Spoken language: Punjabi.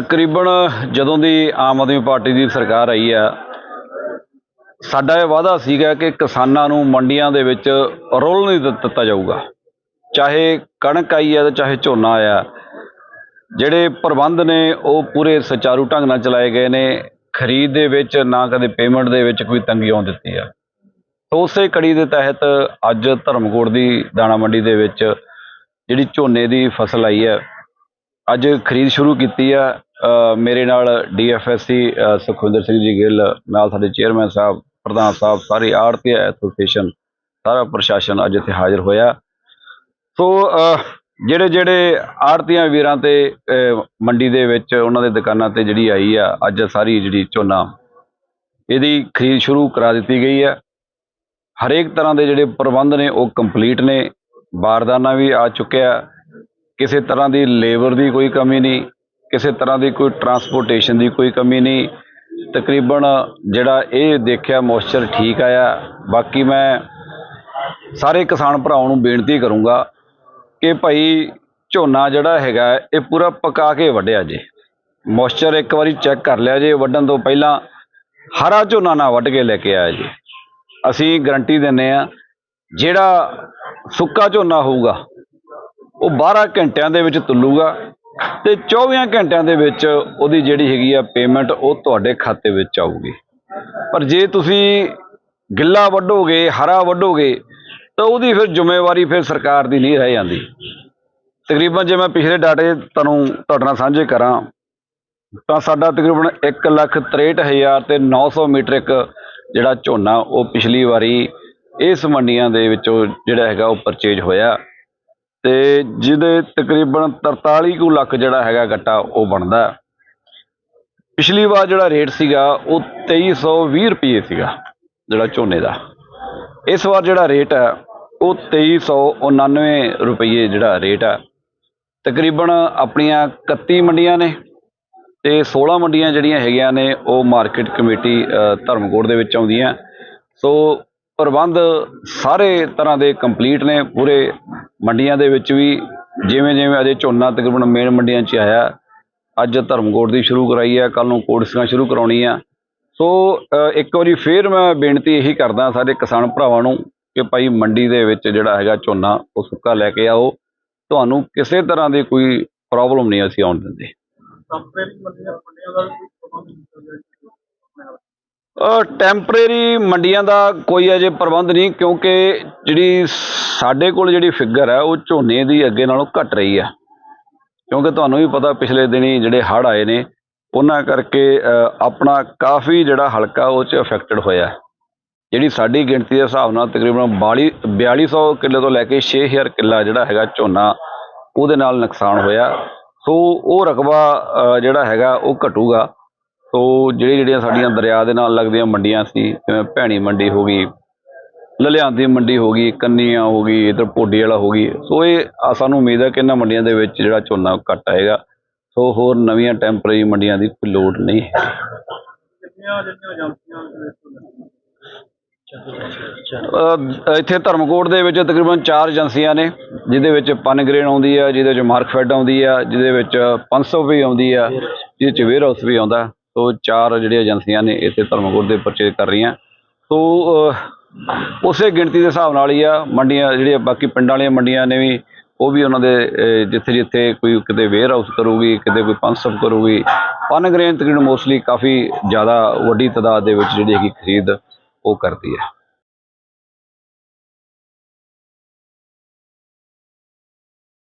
ਤਕਰੀਬਨ ਜਦੋਂ ਦੀ ਆਮ ਆਦਮੀ ਪਾਰਟੀ ਦੀ ਸਰਕਾਰ ਆਈ ਆ, ਸਾਡਾ ਇਹ ਵਾਅਦਾ ਸੀਗਾ ਕਿ ਕਿਸਾਨਾਂ ਨੂੰ ਮੰਡੀਆਂ ਦੇ ਵਿੱਚ ਰੋਲ ਨਹੀਂ ਦਿੱਤ- ਦਿੱਤਾ ਜਾਊਗਾ। ਚਾਹੇ ਕਣਕ ਆਈ ਆ ਤੇ ਚਾਹੇ ਝੋਨਾ ਆਇਆ, ਜਿਹੜੇ ਪ੍ਰਬੰਧ ਨੇ ਉਹ ਪੂਰੇ ਸੁਚਾਰੂ ਢੰਗ ਨਾਲ ਚਲਾਏ ਗਏ ਨੇ। ਖਰੀਦ ਦੇ ਵਿੱਚ ਨਾ ਕਦੇ ਪੇਮੈਂਟ ਦੇ ਵਿੱਚ ਕੋਈ ਤੰਗੀ ਆਉਣ ਦਿੱਤੀ ਆ। ਤਾਂ ਉਸੇ ਕੜੀ ਦੇ ਤਹਿਤ ਅੱਜ ਧਰਮਕੋਟ ਦੀ ਦਾਣਾ ਮੰਡੀ ਦੇ ਵਿੱਚ ਜਿਹੜੀ ਝੋਨੇ ਦੀ ਫਸਲ ਆਈ ਹੈ ਅੱਜ ਖਰੀਦ ਸ਼ੁਰੂ ਕੀਤੀ ਆ। ਮੇਰੇ ਨਾਲ ਡੀਐਫਐਸਸੀ ਸੁਖਵਿੰਦਰ ਸਿੰਘ ਜੀ ਗਿੱਲ, ਨਾਲ ਸਾਡੇ ਚੇਅਰਮੈਨ ਸਾਹਿਬ, ਪ੍ਰਧਾਨ ਸਾਹਿਬ, ਸਾਰੀ ਆੜਤੀ ਐਸੋਸੀਏਸ਼ਨ, ਸਾਰਾ ਪ੍ਰਸ਼ਾਸਨ ਅੱਜ ਇੱਥੇ ਹਾਜ਼ਰ ਹੋਇਆ। ਸੋ ਜਿਹੜੇ ਜਿਹੜੇ ਆੜਤੀਆਂ ਵੀਰਾਂ ਤੇ ਮੰਡੀ ਦੇ ਵਿੱਚ ਉਹਨਾਂ ਦੇ ਦੁਕਾਨਾਂ ਤੇ ਜਿਹੜੀ ਆਈ ਆ, ਅੱਜ ਸਾਰੀ ਜਿਹੜੀ ਝੋਨਾ, ਇਹਦੀ ਖਰੀਦ ਸ਼ੁਰੂ ਕਰਾ ਦਿੱਤੀ ਗਈ ਹੈ ਹਰੇਕ ਤਰ੍ਹਾਂ ਦੇ ਜਿਹੜੇ ਪ੍ਰਬੰਧ ਨੇ, ਉਹ ਕੰਪਲੀਟ ਨੇ। ਬਾਰਦਾਨਾ ਵੀ ਆ ਚੁੱਕਿਆ। ਕਿਸੇ ਤਰ੍ਹਾਂ ਦੀ ਲੇਬਰ ਦੀ ਕੋਈ ਕਮੀ ਨਹੀਂ। ਕਿਸੇ ਤਰ੍ਹਾਂ ਦੀ ਕੋਈ ਟਰਾਂਸਪੋਰਟੇਸ਼ਨ ਦੀ ਕੋਈ ਕਮੀ ਨਹੀਂ। ਤਕਰੀਬਨ ਜਿਹੜਾ ਇਹ ਦੇਖਿਆ ਮੋਇਸਚਰ ਠੀਕ ਆਇਆ। ਬਾਕੀ ਮੈਂ ਸਾਰੇ ਕਿਸਾਨ ਭਰਾਵਾਂ ਨੂੰ ਬੇਨਤੀ ਕਰੂੰਗਾ ਕਿ ਭਾਈ ਝੋਨਾ ਜਿਹੜਾ ਹੈਗਾ, ਇਹ ਪੂਰਾ ਪਕਾ ਕੇ ਵੱਢਿਆ ਜੇ। ਮੋਇਸਚਰ ਇੱਕ ਵਾਰੀ ਚੈੱਕ ਕਰ ਲਿਆ ਜੇ, ਵੱਢਣ ਤੋਂ ਪਹਿਲਾਂ ਹਰਾ ਝੋਨਾ ਨਾ ਵੱਢ ਕੇ ਲੈ ਕੇ ਆਇਆ ਜੀ। ਅਸੀਂ ਗਰੰਟੀ ਦਿੰਨੇ ਆ ਜਿਹੜਾ ਸੁੱਕਾ ਝੋਨਾ ਹੋਊਗਾ, ਉਹ 12 ਘੰਟਿਆਂ ਦੇ ਵਿੱਚ ਤੁੱਲੂਗਾ ਤੇ 24 ਘੰਟਿਆਂ ਦੇ ਵਿੱਚ ਉਹਦੀ ਜਿਹੜੀ ਹੈਗੀ ਆ ਪੇਮੈਂਟ ਉਹ ਤੁਹਾਡੇ ਖਾਤੇ ਵਿੱਚ ਆਊਗੀ। ਪਰ ਜੇ ਤੁਸੀਂ ਗਿੱਲਾ ਵੱਢੋਗੇ, ਹਰਾ ਵੱਢੋਗੇ, ਤਾਂ ਉਹਦੀ ਫਿਰ ਜ਼ਿੰਮੇਵਾਰੀ ਫਿਰ ਸਰਕਾਰ ਦੀ ਨਹੀਂ ਰਹਿ ਜਾਂਦੀ। ਤਕਰੀਬਨ ਜੇ ਮੈਂ ਪਿਛਲੇ ਡਾਟੇ ਤੁਹਾਨੂੰ, ਤੁਹਾਡੇ ਨਾਲ ਸਾਂਝੇ ਕਰਾਂ, ਤਾਂ ਸਾਡਾ ਤਕਰੀਬਨ 163000 ਤੇ 900 ਮੀਟ੍ਰਿਕ ਜਿਹੜਾ ਝੋਨਾ ਉਹ ਪਿਛਲੀ ਵਾਰੀ ਇਸ ਮੰਡੀਆਂ ਦੇ ਵਿੱਚੋਂ ਜਿਹੜਾ ਹੈਗਾ ਉਹ ਪਰਚੇਜ ਹੋਇਆ। ਤੇ ਜਿਹਦੇ ਤਕਰੀਬਨ 43 ਕੁ ਲੱਖ ਜਿਹੜਾ ਹੈਗਾ ਗੱਟਾ ਉਹ ਬਣਦਾ। ਪਿਛਲੀ ਵਾਰ ਜਿਹੜਾ ਰੇਟ ਸੀਗਾ, ਉਹ 2320 ਰੁਪਏ ਸੀਗਾ, ਜਿਹੜਾ ਝੋਨੇ ਦਾ। ਇਸ ਵਾਰ ਜਿਹੜਾ ਰੇਟ ਹੈ, ਉਹ 2399 ਰੁਪਏ ਜਿਹੜਾ ਰੇਟ ਹੈ। ਤਕਰੀਬਨ ਆਪਣੀਆਂ 31 ਮੰਡੀਆਂ ਨੇ ਤੇ 16 ਮੰਡੀਆਂ ਜਿਹੜੀਆਂ ਹੈਗੀਆਂ ਨੇ, ਉਹ ਮਾਰਕੀਟ ਕਮੇਟੀ ਧਰਮਕੋਟ ਦੇ ਵਿੱਚ ਆਉਂਦੀਆਂ। ਸੋ ਪ੍ਰਬੰਧ ਸਾਰੇ ਤਰ੍ਹਾਂ ਦੇ ਕੰਪਲੀਟ ਨੇ, ਪੂਰੇ ਮੰਡੀਆਂ ਦੇ ਵਿੱਚ ਵੀ ਜਿਵੇਂ ਜਿਵੇਂ ਅਜੇ ਝੋਨਾ ਤਕਰੀਬਨ ਮੇਨ ਮੰਡੀਆਂ 'ਚ ਆਇਆ, ਅੱਜ ਧਰਮਕੋਟ ਦੀ ਸ਼ੁਰੂ ਕਰਾਈ ਹੈ ਕੱਲ ਨੂੰ ਕੋਟਸੀਆਂ ਸ਼ੁਰੂ ਕਰਾਉਣੀ ਆ। ਸੋ ਇੱਕ ਵਾਰੀ ਫੇਰ ਮੈਂ ਬੇਨਤੀ ਇਹੀ ਕਰਦਾ ਸਾਰੇ ਕਿਸਾਨ ਭਰਾਵਾਂ ਨੂੰ ਕਿ ਭਾਈ ਮੰਡੀ ਦੇ ਵਿੱਚ ਜਿਹੜਾ ਹੈਗਾ ਝੋਨਾ, ਉਹ ਸੁੱਕਾ ਲੈ ਕੇ ਆਓ। ਤੁਹਾਨੂੰ ਕਿਸੇ ਤਰ੍ਹਾਂ ਦੀ ਕੋਈ ਪ੍ਰੋਬਲਮ ਨਹੀਂ ਅਸੀਂ ਆਉਣ ਦਿੰਦੇ। ਟੈਂਪਰੇਰੀ ਮੰਡੀਆਂ ਦਾ ਕੋਈ ਅਜੇ ਪ੍ਰਬੰਧ ਨਹੀਂ ਕਿਉਂਕਿ ਜਿਹੜੀ ਸਾਡੇ ਕੋਲ ਜਿਹੜੀ ਫਿਗਰ ਹੈ, ਉਹ ਝੋਨੇ ਦੀ ਅੱਗੇ ਨਾਲੋਂ ਘਟ ਰਹੀ ਹੈ। ਕਿਉਂਕਿ ਤੁਹਾਨੂੰ ਵੀ ਪਤਾ ਪਿਛਲੇ ਦਿਨੀ ਜਿਹੜੇ ਹੜ੍ਹ ਆਏ ਨੇ, ਉਹਨਾਂ ਕਰਕੇ ਆਪਣਾ ਕਾਫੀ ਜਿਹੜਾ ਹਲਕਾ ਉਹ ਚ ਅਫੈਕਟਡ ਹੋਇਆ। ਜਿਹੜੀ ਸਾਡੀ ਗਿਣਤੀ ਦੇ ਹਿਸਾਬ ਨਾਲ ਤਕਰੀਬਨ 42 4200 ਕਿੱਲੇ ਤੋਂ ਲੈ ਕੇ 6000 ਕਿੱਲਾ ਜਿਹੜਾ ਹੈਗਾ ਝੋਨਾ, ਉਹਦੇ ਨਾਲ ਨੁਕਸਾਨ ਹੋਇਆ। ਸੋ ਉਹ ਰਕਬਾ ਜਿਹੜਾ ਹੈਗਾ, ਉਹ ਘਟੂਗਾ। ਸੋ ਜਿਹੜੀ ਜਿਹੜੀਆਂ ਸਾਡੀਆਂ ਦਰਿਆ ਦੇ ਨਾਲ ਲੱਗਦੀਆਂ ਮੰਡੀਆਂ ਸੀ, ਜਿਵੇਂ ਭੈਣੀ ਮੰਡੀ ਹੋ ਗਈ ਲਲਿਆਣ ਦੀ ਮੰਡੀ ਹੋ ਗਈ ਕੰਨੀਆਂ ਹੋ ਗਈ ਇਧਰ ਪੋਡੀ ਵਾਲਾ ਹੋ ਗਈ। ਸੋ ਇਹ ਸਾਨੂੰ ਉਮੀਦ ਹੈ ਕਿ ਇਹਨਾਂ ਮੰਡੀਆਂ ਦੇ ਵਿੱਚ ਜਿਹੜਾ ਝੋਨਾ ਘੱਟ ਆਏਗਾ। ਸੋ ਹੋਰ ਨਵੀਆਂ ਟੈਂਪਰੇਰੀ ਮੰਡੀਆਂ ਦੀ ਕੋਈ ਲੋੜ ਨਹੀਂ ਹੈ? ਅਹ ਇੱਥੇ ਧਰਮਕੋਟ ਦੇ ਵਿੱਚ ਤਕਰੀਬਨ ਚਾਰ ਏਜੰਸੀਆਂ ਨੇ ਜਿਹਦੇ ਵਿੱਚ ਪਨਗ੍ਰੇਨ ਆਉਂਦੀ ਆ ਜਿਹਦੇ ਵਿੱਚ ਮਾਰਕਫੈਡ ਆਉਂਦੀ ਆ ਜਿਹਦੇ ਵਿੱਚ 500 ਵੀ ਆਉਂਦੀ ਆ ਜਿਹਦੇ ਵਿੱਚ ਵੇਅਰ ਹਾਊਸ ਵੀ ਆਉਂਦਾ। ਸੋ ਚਾਰ ਜਿਹੜੀਆਂ ਏਜੰਸੀਆਂ ਨੇ ਇੱਥੇ ਧਰਮਕੋਟ ਦੇ ਪਰਚੇਜ ਕਰ ਰਹੀਆਂ। ਸੋ ਅਹ, ਉਸੇ ਗਿਣਤੀ ਦੇ ਹਿਸਾਬ ਨਾਲ ਹੀ ਆ, ਮੰਡੀਆਂ ਜਿਹੜੀਆਂ ਬਾਕੀ ਪਿੰਡਾਂ ਵਾਲੀਆਂ ਮੰਡੀਆਂ ਨੇ ਵੀ, ਉਹ ਵੀ ਉਹਨਾਂ ਦੇ ਜਿੱਥੇ ਜਿੱਥੇ ਕੋਈ ਕਿਤੇ ਵੇਅਰ ਹਾਊਸ ਕਰੂਗੀ, ਕਿਤੇ ਕੋਈ ਪੰਸਪ ਕਰੂਗੀ ਪਨਗ੍ਰੇਨ ਤਕਰੀਬਨ ਮੋਸਟਲੀ ਕਾਫੀ ਜ਼ਿਆਦਾ ਵੱਡੀ ਤਾਦਾਦ ਦੇ ਵਿੱਚ ਜਿਹੜੀ ਹੈਗੀ ਖਰੀਦ ਉਹ ਕਰਦੀ ਹੈ।